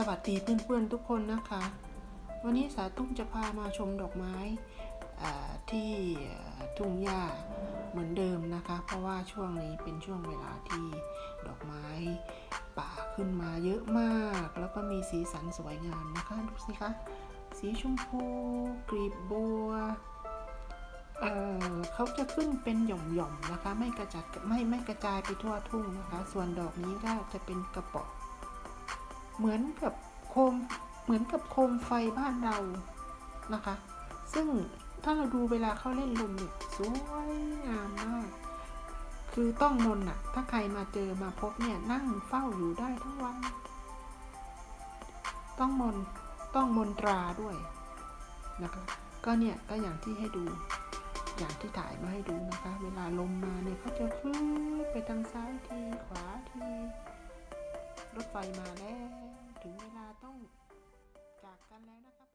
สวัสดีเพื่อนๆทุกคนนะคะ วันนี้สาตุ้มจะพามาชมดอกไม้ที่ทุ่งหญ้าเหมือนเดิมนะคะ เพราะว่าช่วงนี้เป็นช่วงเวลาที่ดอกไม้ป่าขึ้นมาเยอะมาก แล้วก็มีสีสันสวยงามนะคะดูสิคะสีชมพูกลีบบัวเเขาจะขึ้นเป็นหย่อมๆนะคะ ไม่กระจัดไม่ไม่กระจายไปทั่วทุ่งนะคะ ส่วนดอกนี้ก็จะเป็นกระป๋อ เหมือนกับโคมเหมือนกับโคมไฟบ้านเรานะคะ ซึ่งถ้าเราดูเวลาเขาเล่นลมเนี่ยสวยงามมาก คือต้องมนอะถ้าใครมาเจอมาพบเนี่ยนั่งเฝ้าอยู่ได้ทั้งวัน ต้องมนต้องมนตราด้วยนะคะก็เนี่ยก็อย่างที่ให้ดูอย่างที่ถ่ายมาให้ดูนะคะ เวลาลมมาเนี่ยเขาจะฟื้นไปทางซ้ายทีขวาที รถไฟมาแล้ว ถึงเวลาต้องจากกันแล้วนะครับ